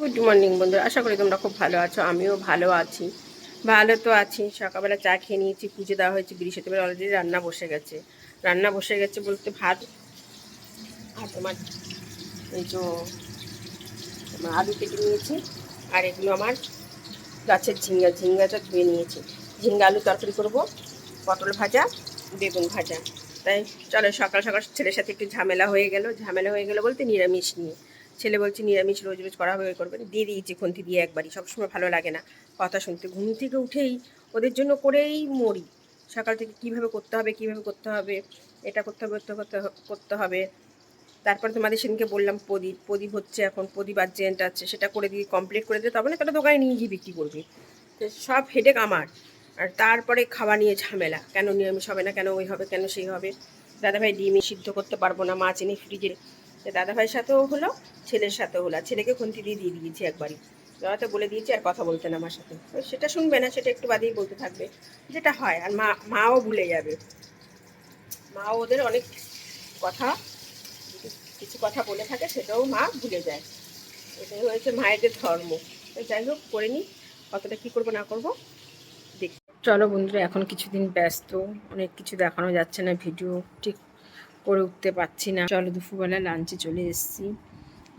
Good morning বন্ধুরা। আশা করি তোমরা খুব ভালো আছো, আমিও ভালো আছি। ভালো তো আছি। সকালবেলা চা খেয়ে নিয়েছি, পুজো দেওয়া হয়েছে, বৃহস্পতিবার অলরেডি রান্না বসে গেছে। রান্না বসে গেছে বলতে ভাত, আর তোমার এই তো তোমার আলু কেটে নিয়েছি, আর এগুলো আমার গাছের ঝিঙ্গা ঝিঙ্গাটা ধুয়ে নিয়েছি। ঝিঙ্গা আলু তরকারি করব, পটল ভাজা, বেগুন ভাজা। তাই চলো সকাল সকাল ছেলের সাথে একটু ঝামেলা হয়ে গেল, ঝামেলা হয়ে গেল বলতে নিরামিষ নিয়ে। ছেলে বলছে, নিরামিষ রোজ রোজ করা হবে করবে। দিয়ে দিয়েছি খুন্তি দিয়ে একবারই, সবসময় ভালো লাগে না। কথা শুনতে, ঘুম থেকে উঠেই ওদের জন্য করেই মরি সকাল থেকে কীভাবে করতে হবে, কীভাবে করতে হবে, এটা করতে হবে করতে করতে হবে। তারপরে তোমাদের সেদিনকে বললাম, প্রদীপ প্রদীপ হচ্ছে এখন, প্রদীপ আর্জেন্ট আছে, সেটা করে দিয়ে কমপ্লিট করে দিয়ে তবে না তাহলে দোকানে নিয়ে গিয়ে বিক্রি করবি। সব হেডেক আমার। আর তারপরে খাওয়া নিয়ে ঝামেলা, কেন নিরামিষ হবে না, কেন ওই হবে, কেন সেই হবে। দাদাভাই ডিমই সিদ্ধ করতে পারব না, মাছ এনে ফ্রিজে তো দাদাভাইয়ের সাথেও হলো, ছেলের সাথেও হলো, আর ছেলেকে খুন্তি দিয়ে দিয়ে দিয়েছি একবারই। দাদাতে বলে দিয়েছি আর কথা বলতে না আমার সাথে। সেটা শুনবে না, সেটা একটু বাদেই বলতে থাকবে। যেটা হয়, আর মা, মাও ভুলে যাবে। মাও ওদের অনেক কথা, কিছু কথা বলে থাকে, সেটাও মা ভুলে যায়। এটাই হয়েছে মায়েদের ধর্ম। যাই হোক, করে নিই, কতটা কী করব না করব, দেখ। চলো বন্ধুরা, এখন কিছুদিন ব্যস্ত, অনেক কিছু দেখানো যাচ্ছে না, ভিডিও, ঠিক করে উঠতে পারছি না। চলো দুপুরবেলা লাঞ্চে চলে এসেছি।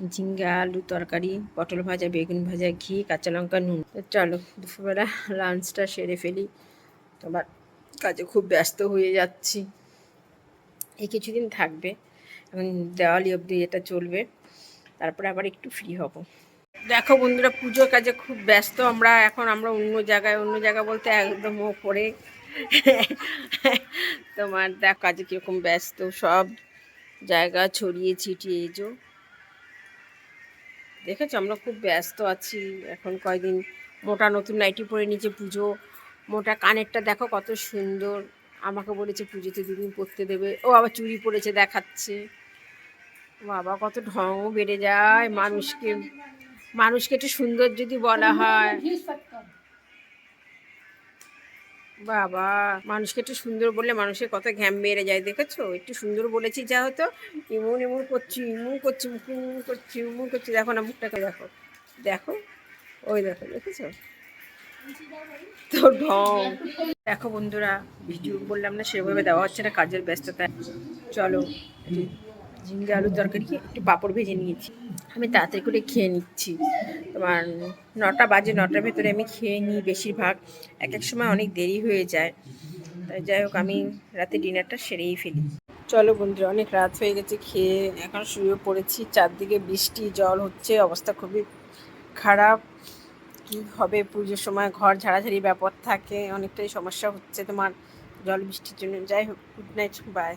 ঝিঙ্গা, আলু তরকারি, পটল ভাজা, বেগুন ভাজা, ঘি, কাঁচা লঙ্কা, নুন। চলো দুপুরবেলা লাঞ্চটা সেরে ফেলি। তোমার কাজে খুব ব্যস্ত হয়ে যাচ্ছি। এই কিছুদিন থাকবে। এখন দেওয়ালি অবধি এটা চলবে। তারপরে আবার একটু ফ্রি হব। দেখো বন্ধুরা, পুজোর কাজে খুব ব্যস্ত। আমরা এখন আমরা অন্য জায়গায়, অন্য জায়গা বলতে একদম ওপরে। তোমার দেখ কাজে কীরকম ব্যস্ত, সব জায়গা ছড়িয়ে ছিটিয়ে যে দেখেছ আমরা খুব ব্যস্ত আছি, এখন কয়দিন, মোটা নতুন নাইটি পরে নিচে পুজো, মোটা কানেরটা দেখো কত সুন্দর, আমাকে বলেছে পুজোতে দুদিন পরতে দেবে, ও আবার চুরি পরেছে দেখাচ্ছে। বাবা কত ঢংও বেড়ে যায়, মানুষকে মানুষকে একটু সুন্দর যদি বলা হয়। বাবা, মানুষকে একটু সুন্দর বললে মানুষের কত ঘ্যাম মেরে যায়, দেখেছ? একটু সুন্দর বলেছি, যা হতো এমন এমন করছি এমন করছি, মুখ করছি এমন করছি, দেখো না, মুখটাকে দেখো। দেখো, ওই দেখো, দেখেছ? তো ঢং। দেখো বন্ধুরা, ভিডিও বললাম না, সেভাবে দেওয়া হচ্ছে না, কাজের ব্যস্ততা চলো, ঝিঙ্গা আলুর তরকারি, একটু পাঁপড় ভেজে নিয়েছি। আমি তাড়াতাড়ি করে খেয়ে নিচ্ছি। তোমার নটা বাজে, নটার ভেতরে আমি খেয়ে নিই বেশিরভাগ। এক এক সময় অনেক দেরি হয়ে যায়। তাই যাই হোক, আমি রাতে ডিনারটা সেরেই ফেলি। চলো বন্ধুরা, অনেক রাত হয়ে গেছে, খেয়ে এখন শুয়ে পড়েছি। চারদিকে বৃষ্টি, জল হচ্ছে, অবস্থা খুবই খারাপ। কি হবে, পুজোর সময় ঘর ঝাড়াঝাড়ি ব্যাপার থাকে, অনেকটাই সমস্যা হচ্ছে তোমার জল বৃষ্টির জন্য। যাই হোক গুড নাইট বাই